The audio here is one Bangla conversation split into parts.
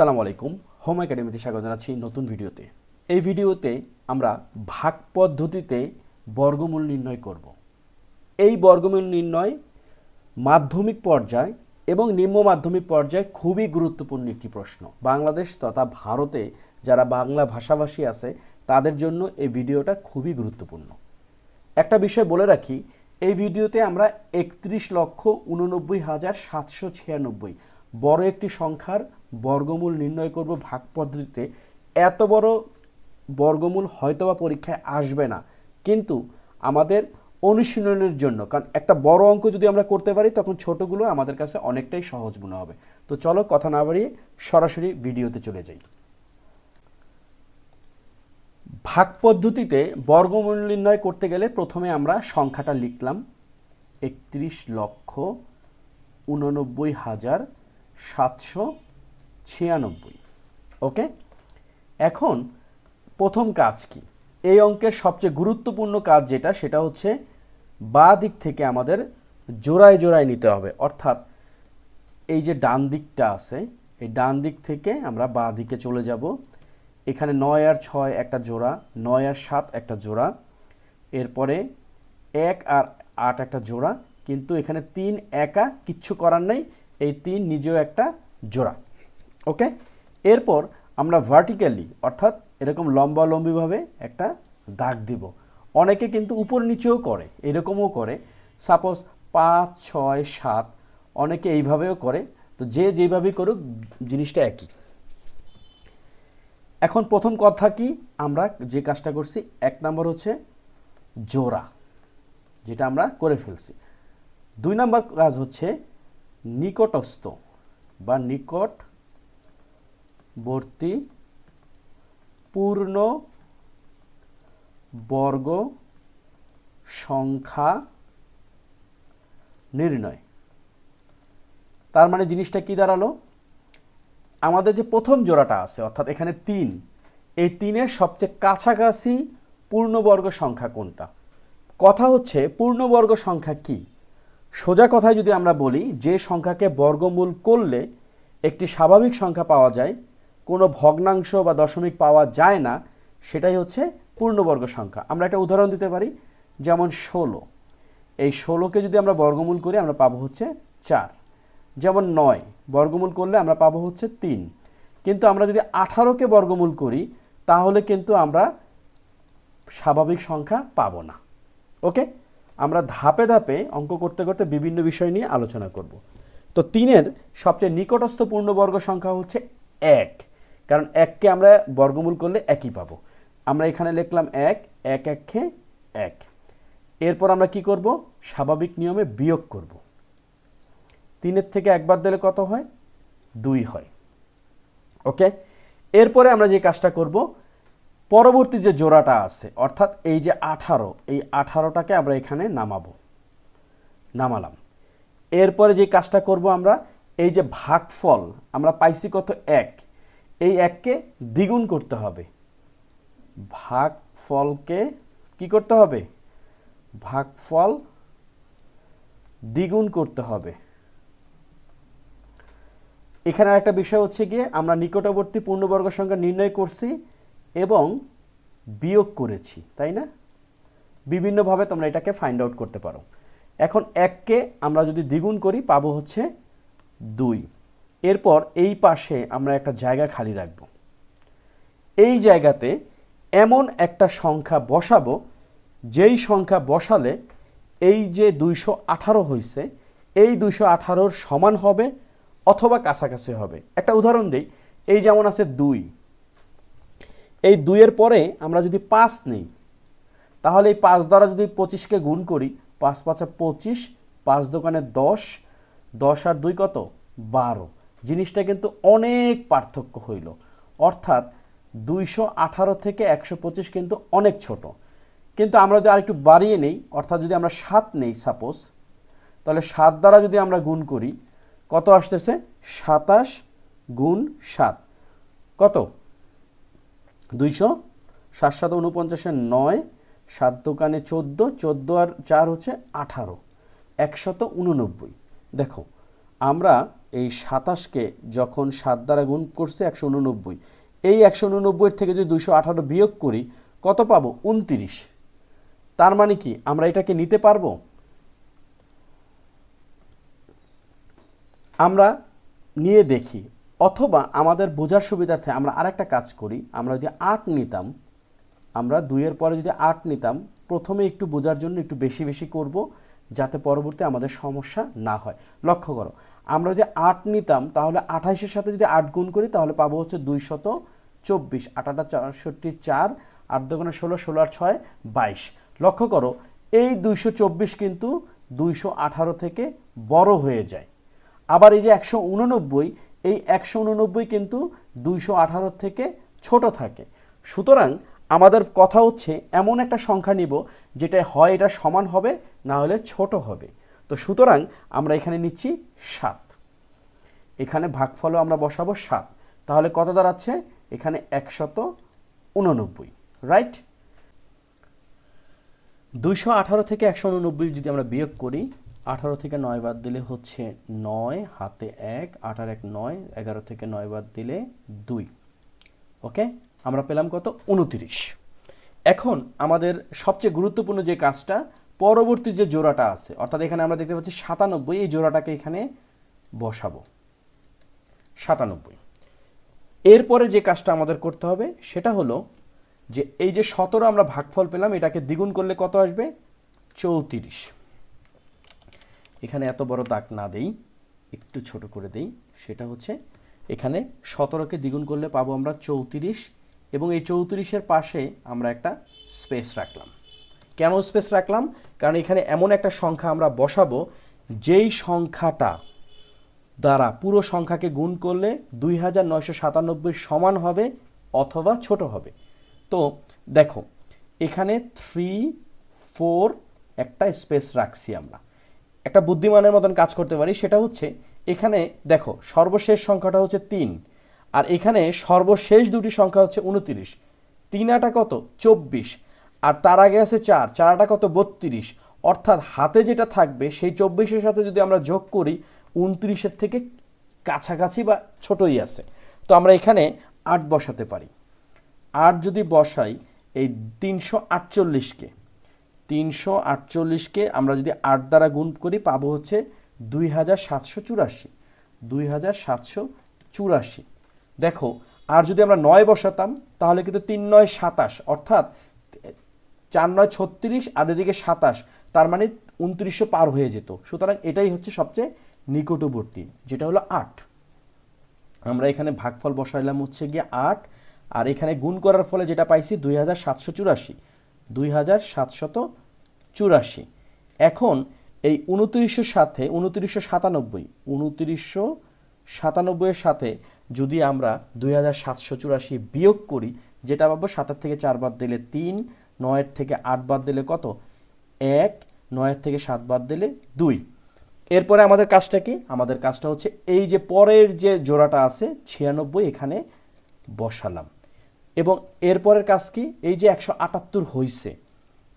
আসসালামু আলাইকুম হোম একাডেমিতে স্বাগত জানাচ্ছি নতুন ভিডিওতে। এই ভিডিওতে আমরা ভাগ পদ্ধতিতে বর্গমূল নির্ণয় করব। এই বর্গমূল নির্ণয় মাধ্যমিক পর্যায় এবং নিম্ন মাধ্যমিক পর্যায়ে খুবই গুরুত্বপূর্ণ একটি প্রশ্ন। বাংলাদেশ তথা ভারতে যারা বাংলা ভাষাভাষী আছে, তাদের জন্য এই ভিডিওটা খুবই গুরুত্বপূর্ণ। একটা বিষয় বলে রাখি, এই ভিডিওতে আমরা একত্রিশ লক্ষ উননব্বই হাজার সাতশো ছিয়ানব্বই বড় একটি সংখ্যার বর্গমূল নির্ণয় করব ভাগ পদ্ধতিতে এত বড় বর্গমূল হয়তোবা পরীক্ষায় আসবে না। কিন্তু আমাদের অনুশীলনের জন্য, কারণ একটা বড় অঙ্ক যদি আমরা করতে পারি, তখন ছোটগুলো আমাদের কাছে অনেকটাই সহজ মনে হবে। তো চলো কথা না বাড়িয়ে সরাসরি ভিডিওতে চলে যাই। ভাগ পদ্ধতিতে বর্গমূল নির্ণয় করতে গেলে প্রথমে আমরা সংখ্যাটা লিখলাম। একত্রিশ লক্ষ উননব্বই হাজার সাতশো ছিয়ানব্বই, ওকে? এখন প্রথম কাজ কি? এই অঙ্কের সবচেয়ে গুরুত্বপূর্ণ কাজ যেটা, সেটা হচ্ছে বা দিক থেকে আমাদের জোড়ায় জোড়ায় নিতে হবে। অর্থাৎ এই যে ডান দিকটা আছে, এই ডান দিক থেকে আমরা বা দিকে চলে যাব। এখানে নয় আর ছয় একটা জোড়া, নয় আর সাত একটা জোড়া। এরপরে এক আর আট একটা জোড়া, কিন্তু এখানে তিন একা কিচ্ছু করার নেই, এই তিন নিজেও একটা জোড়া। ওকে? এরপর আমরা ভার্টিক্যালি অর্থাৎ এরকম লম্বালম্বিভাবে একটা দাগ দিব। অনেকে কিন্তু উপর নিচেও করে, এরকমও করে। সাপোজ পাঁচ, ছয়, সাত, অনেকে এইভাবেও করে। তো যে যেভাবেই করুক, জিনিসটা একই। এখন প্রথম কথা কি? আমরা যে কাজটা করছি, এক নম্বর হচ্ছে জোড়া, যেটা আমরা করে ফেলছি। দুই নম্বর কাজ হচ্ছে নিকটস্থ বা নিকটবর্তী পূর্ণ, বর্গ, সংখ্যা, নির্ণয়। তার মানে জিনিসটা কি দাঁড়াল? আমাদের যে প্রথম জোড়াটা আছে, অর্থাৎ এখানে তিন, এই তিনের সবচেয়ে কাছাকাছি পূর্ণবর্গ সংখ্যা কোনটা? কথা হচ্ছে পূর্ণবর্গ সংখ্যা কি? সোজা কথায় যদি আমরা বলি, যে সংখ্যাকে বর্গমূল করলে একটি স্বাভাবিক সংখ্যা পাওয়া যায় কোনো ভগ্নাংশ বা দশমিক পাওয়া যায় না, সেটাই হচ্ছে পূর্ণবর্গ সংখ্যা। আমরা একটা উদাহরণ দিতে পারি, যেমন ষোলো। এই ষোলোকে যদি আমরা বর্গমূল করি, আমরা পাবো হচ্ছে চার। যেমন নয়, বর্গমূল করলে আমরা পাবো হচ্ছে তিন। কিন্তু আমরা যদি আঠারোকে বর্গমূল করি, তাহলে কিন্তু আমরা স্বাভাবিক সংখ্যা পাব না। ওকে? আমরা ধাপে ধাপে অঙ্ক করতে করতে বিভিন্ন বিষয় নিয়ে আলোচনা করব। তো তিনের সবচেয়ে নিকটস্থ পূর্ণবর্গ সংখ্যা হচ্ছে এক। কারণ এককে আমরা বর্গমূল করলে একই পাবো। আমরা এখানে লিখলাম এক এক একে এক। এরপর আমরা কি করব? স্বাভাবিক নিয়মে বিয়োগ করব। তিনের থেকে একবার দিলে কত হয়? দুই হয়। ওকে? এরপরে আমরা যে কাজটা করব, পরবর্তী যে জোড়াটা আছে, অর্থাৎ এই যে আঠারো, এই আঠারোটাকে আমরা এখানে নামাবো। নামালাম। এরপরে যে কাজটা করব আমরা, এই যে ভাগফল, আমরা পাইছি কত? এক। এই এককে দ্বিগুণ করতে হবে। ভাগ ফলকে কি করতে হবে? ভাগফল দ্বিগুণ করতে হবে। এখানে একটা বিষয় হচ্ছে গিয়ে আমরা নিকটবর্তী পূর্ণবর্গ সংখ্যা নির্ণয় করছি এবং বিয়োগ করেছি, তাই না? বিভিন্নভাবে তোমরা এটাকে ফাইন্ড আউট করতে পারো। এখন এককে আমরা যদি দ্বিগুণ করি, পাবো হচ্ছে দুই। এরপর এই পাশে আমরা একটা জায়গা খালি রাখব। এই জায়গাতে এমন একটা সংখ্যা বসাবো, যেই সংখ্যা বসালে এই যে দুইশো আঠারো হয়েছে এই দুইশো আঠারোর সমান হবে অথবা কাছাকাছি হবে। একটা উদাহরণ দিই, এই যেমন আছে দুই। এই দুইয়ের পরে আমরা যদি পাঁচ নেই, তাহলে এই পাঁচ দ্বারা যদি পঁচিশকে গুণ করি, পাঁচ পাঁচে পঁচিশ, পাঁচ দোকানে দশ দশ আর দুই কত? বারো। জিনিসটা কিন্তু অনেক পার্থক্য হইল। অর্থাৎ দুইশো আঠারো থেকে একশো পঁচিশ কিন্তু অনেক ছোট। কিন্তু আমরা যদি আরেকটু বাড়িয়ে নেই, অর্থাৎ যদি আমরা সাত নেই সাপোজ তাহলে সাত দ্বারা যদি আমরা গুণ করি, কত আসতেছে? সাতাশ গুণ সাত। কত? দুইশো। সাত সাত উনপঞ্চাশের নয়, সাত দোকানে চোদ্দ চোদ্দ আর চার হচ্ছে আঠারো। একশত উননব্বই দেখো, আমরা এই সাতাশকে যখন সাত দ্বারা গুণ করছে একশো উননব্বই, এই একশো উননব্বইয়ের থেকে যদি দুইশো আঠারো বিয়োগ করি, কত পাবো? উনতিরিশ। তার মানে কি? আমরা এটাকে নিতে পারব? আমরা নিয়ে দেখি। অথবা আমাদের বোঝার সুবিধার্থে আমরা আরেকটা কাজ করি। আমরা যদি আট নিতাম, আমরা দুইয়ের পরে যদি আট নিতাম, প্রথমে একটু বোঝার জন্য একটু বেশি বেশি করব। যাতে পরবর্তী আমাদের সমস্যা না হয়। লক্ষ্য করো, আমরা যদি আট নিতাম, তাহলে আঠাইশের সাথে যদি আট গুণ করি, তাহলে পাবো হচ্ছে দুইশত চব্বিশ। আটাটা চৌষট্টি চার, আট দোকানে ষোলো ষোলো আর ছয়, বাইশ। লক্ষ্য করো, এই দুইশো চব্বিশ কিন্তু দুইশো আঠারো থেকে বড় হয়ে যায়। আবার এই যে একশো উননব্বই, এই একশো উননব্বই কিন্তু দুইশো আঠারো থেকে ছোট থাকে। সুতরাং আমাদের কথা হচ্ছে, এমন একটা সংখ্যা নিব, যেটা হয় এটা সমান হবে না হলে ছোট হবে। তো সুতরাং আমরা এখানে নিচ্ছি সাত। এখানে ভাগফলও আমরা বসাবো সাত। তাহলে কত দাঁড়াচ্ছে? এখানে একশত উননব্বই। রাইট দুইশো আঠারো থেকে একশো উননব্বই যদি আমরা বিয়োগ করি, আঠারো থেকে নয় বাদ দিলে হচ্ছে নয়, হাতে এক আঠার এক নয়, এগারো থেকে নয় বাদ দিলে দুই। ওকে আমরা পেলাম কত? উনতিরিশ। এখন আমাদের সবচেয়ে গুরুত্বপূর্ণ যে কাজটা পরবর্তী যে জোড়াটা আছে, অর্থাৎ এখানে আমরা দেখতে পাচ্ছি সাতানব্বই, এই জোড়াটাকে এখানে বসাবো। সাতানব্বই। এরপরে যে কাজটা আমাদের করতে হবে, সেটা হলো যে এই যে সতেরো আমরা ভাগফল পেলাম, এটাকে দ্বিগুণ করলে কত আসবে? চৌত্রিশ। এখানে এত বড় দাগ না দেই, একটু ছোট করে দেই। সেটা হচ্ছে এখানে সতেরোকে দ্বিগুণ করলে পাবো আমরা চৌত্রিশ এবং এই চৌত্রিশের পাশে আমরা একটা স্পেস রাখলাম। কেন স্পেস রাখলাম? কারণ এখানে এমন একটা সংখ্যা আমরা বসাবো, যেই সংখ্যাটা দ্বারা পুরো সংখ্যাকে গুণ করলে দুই হাজার নয়শো সাতানব্বই সমান হবে অথবা ছোট হবে। তো দেখো, এখানে থ্রি ফোর একটা স্পেস রাখছি আমরা। একটা বুদ্ধিমানের মতন কাজ করতে পারি, সেটা হচ্ছে এখানে দেখো, সর্বশেষ সংখ্যাটা হচ্ছে তিন, আর এখানে সর্বশেষ দুটি সংখ্যা হচ্ছে উনতিরিশ। তিন আটা কত? চব্বিশ। আর তার আগে আছে চার। চারাটা কত? বত্রিশ। অর্থাৎ হাতে যেটা থাকবে, সেই চব্বিশের সাথে যদি আমরা যোগ করি, উনত্রিশের থেকে কাছাকাছি বা ছোটই আছে। তো আমরা এখানে আট বসাতে পারি। আট যদি বসাই, এই তিনশো আটচল্লিশকে। তিনশো আটচল্লিশকে আমরা যদি আট দ্বারা গুণ করি, পাবো হচ্ছে দুই হাজার সাতশো চুরাশি। দুই হাজার সাতশো চুরাশি। দেখো, আর যদি আমরা নয় বসাতাম, তাহলে কিন্তু তিন নয় সাতাশ। অর্থাৎ চার নয় ছত্রিশ আর এদিকে সাতাশ, তার মানে উনত্রিশশো পার হয়ে যেত। সুতরাং এটাই হচ্ছে সবচেয়ে নিকটবর্তী, যেটা হলো আট। আমরা এখানে ভাগফল বসাইলাম হচ্ছে গিয়ে আট, আর এখানে গুণ করার ফলে যেটা পাইছি দুই হাজার সাতশো চুরাশি, দুই হাজার সাতশত চুরাশি। এখন এই উনত্রিশশোর সাথে, উনত্রিশশো সাতানব্বই, উনত্রিশশো সাতানব্বইয়ের সাথে যদি আমরা দুই হাজার সাতশো চুরাশি বিয়োগ করি, যেটা পাবো সাতের থেকে চার বাদ দিলে তিন নয়ের থেকে আট বাদ দিলে কত? এক, নয়ের থেকে সাত বাদ দিলে দুই। এরপরে আমাদের কাজটা কি? আমাদের কাজটা হচ্ছে এই যে পরের যে জোড়াটা আছে, ছিয়ানব্বই, এখানে বসালাম। এবং এরপরের কাজ কি? এই যে একশো আটাত্তর হইছে,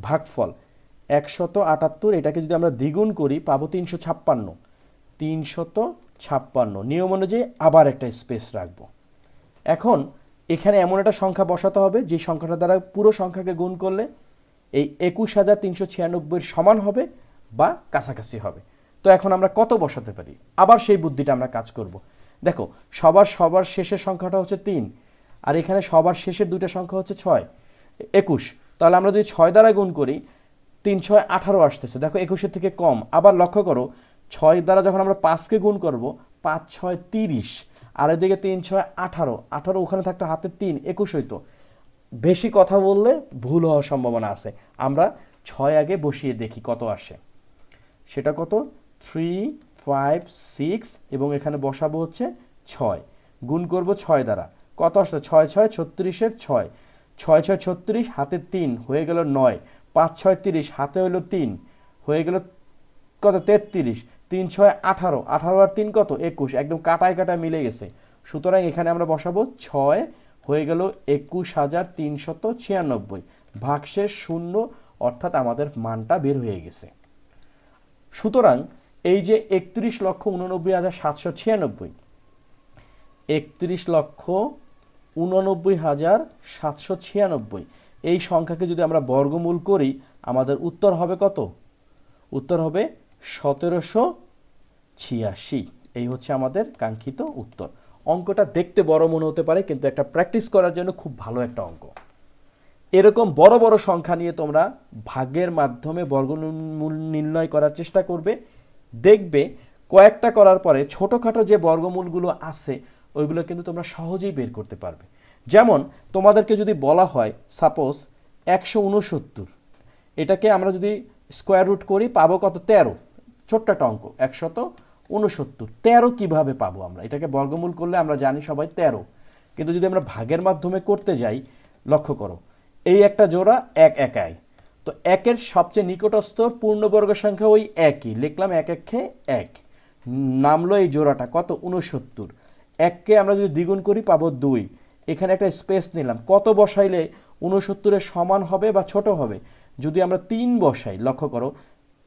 ভাগফল। একশত আটাত্তর, এটাকে যদি আমরা দ্বিগুণ করি, পাবো তিনশো ছাপ্পান্ন। তিনশত ছাপ্পান্ন। নিয়ম অনুযায়ী আবার একটা স্পেস রাখব। এখন এখানে এমন একটা সংখ্যা বসাতে হবে, যে সংখ্যাটা দ্বারা পুরো সংখ্যাকে গুণ করলে এই একুশ হাজার তিনশো ছিয়ানব্বইয়ের সমান হবে বা কাছাকাছি হবে। তো এখন আমরা কত বসাতে পারি? আবার সেই বুদ্ধিটা আমরা কাজ করব। দেখো, সবার সবার শেষের সংখ্যাটা হচ্ছে তিন, আর এখানে সবার শেষের দুইটা সংখ্যা হচ্ছে ছয়। একুশ, তাহলে আমরা যদি ছয় দ্বারা গুণ করি তিন ছয় আঠারো আসতেছে। দেখো, একুশের থেকে কম। আবার লক্ষ্য করো, ছয় দ্বারা যখন আমরা পাঁচকে গুণ করব, পাঁচ, ছয়, তিরিশ। আর এদিকে তিন, ছয়, আঠারো। আঠারো ওখানে থাকতো, হাতে তিন, একুশ হইতো। বেশি কথা বললে ভুল হওয়ার সম্ভাবনা আছে। আমরা ছয় আগে বসিয়ে দেখি কত আসে। সেটা কত? থ্রি, ফাইভ, সিক্স এবং এখানে বসাবো হচ্ছে ছয়। গুণ করব ছয় দ্বারা। কত আসছে ছয় ছয়, ছত্রিশের ছয়। ছয় ছয়, ছত্রিশ, হাতে তিন, হয়ে গেল নয়। পাঁচ, ছয়, তিরিশ, হাতে হলো তিন। হয়ে গেল কত? তেত্রিশ। তিন ছয় আঠারো আঠারো আর তিন কত? একুশ। একদম কাটায় কাটায় মিলে গেছে। সুতরাং এখানে আমরা বসাবো ছয় হয়ে গেল একুশ হাজার তিনশত ছিয়ানব্বই। ভাগশেষ শূন্য, অর্থাৎ আমাদের মানটা বের হয়ে গেছে। সুতরাং এই যে একত্রিশ লক্ষ উননব্বই হাজার সাতশো ছিয়ানব্বই, একত্রিশ লক্ষ উননব্বই হাজার সাতশো ছিয়ানব্বই। এই সংখ্যাকে যদি আমরা বর্গমূল করি, আমাদের উত্তর হবে কত? উত্তর হবে সতেরোশো ছিয়াশি। এই হচ্ছে আমাদের কাঙ্ক্ষিত উত্তর। অঙ্কটা দেখতে বড় মনে হতে পারে, কিন্তু একটা প্র্যাকটিস করার জন্য খুব ভালো একটা অঙ্ক। এরকম বড় বড় সংখ্যা নিয়ে তোমরা ভাগের মাধ্যমে বর্গমূল নির্ণয় করার চেষ্টা করবে। দেখবে কয়েকটা করার পরে ছোটোখাটো যে বর্গমূলগুলো আছে, ওইগুলো কিন্তু তোমরা সহজেই বের করতে পারবে। যেমন, তোমাদেরকে যদি বলা হয় সাপোজ একশো উনসত্তর, এটাকে আমরা যদি স্কোয়ার রুট করি, পাবো কত? তেরো। ছোট্ট অঙ্ক, একশত উনসত্তর তেরো কীভাবে পাবো আমরা? এটাকে বর্গমূল করলে আমরা জানি সবাই তেরো। কিন্তু যদি আমরা ভাগের মাধ্যমে করতে যাই, লক্ষ্য করো, এই একটা জোড়া এক একাই। তো একের সবচেয়ে নিকটস্থ পূর্ণবর্গ সংখ্যা ওই একই। লিখলাম এক একে এক। নামলো এই জোড়াটা, কত? উনসত্তর এককে আমরা যদি দ্বিগুণ করি, পাবো দুই। এখানে একটা স্পেস নিলাম। কত বসাইলে উনসত্তরের সমান হবে বা ছোট হবে? যদি আমরা তিন বসাই, লক্ষ্য করো,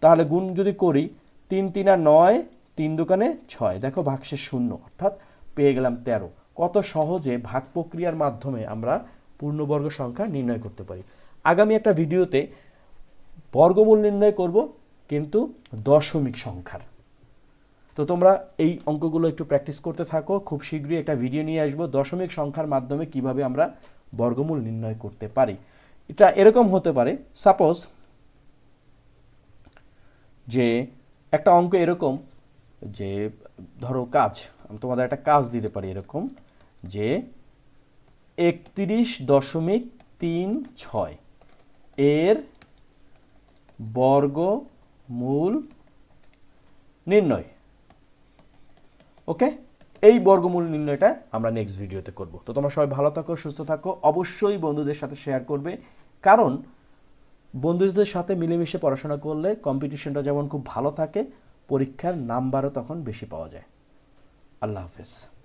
তাহলে গুণ যদি করি তিন তিনা নয়, তিন দোকানে ছয়। দেখো ভাগশেষ শূন্য, অর্থাৎ পেয়ে গেলাম তেরো। কত সহজে ভাগ প্রক্রিয়ার মাধ্যমে আমরা পূর্ণবর্গ সংখ্যা নির্ণয় করতে পারি। আগামী একটা ভিডিওতে বর্গমূল নির্ণয় করব, কিন্তু দশমিক সংখ্যার। তো তোমরা এই অঙ্কগুলো একটু প্র্যাকটিস করতে থাকো, খুব শীঘ্রই একটা ভিডিও নিয়ে আসব, দশমিক সংখ্যার মাধ্যমে কীভাবে আমরা বর্গমূল নির্ণয় করতে পারি। এটা এরকম হতে পারে সাপোজ যে একটা অঙ্ক এরকম যে, ধরো কাজ, আমি তোমাদের একটা কাজ দিতে পারি এরকম, যে একত্রিশ দশমিক তিন ছয় এর বর্গমূল নির্ণয়। ওকে? এই বর্গমূল নির্ণয়টা আমরা নেক্সট ভিডিওতে করব। তো তোমরা সবাই ভালো থাকো, সুস্থ থাকো, অবশ্যই বন্ধুদের সাথে শেয়ার করবে। কারণ বন্ধুদের সাথে মিলেমিশে পড়াশোনা করলে কম্পিটিশনটা যেমন খুব ভালো থাকে, পরীক্ষার নাম্বারও তখন বেশি পাওয়া যায়। আল্লাহ হাফেজ।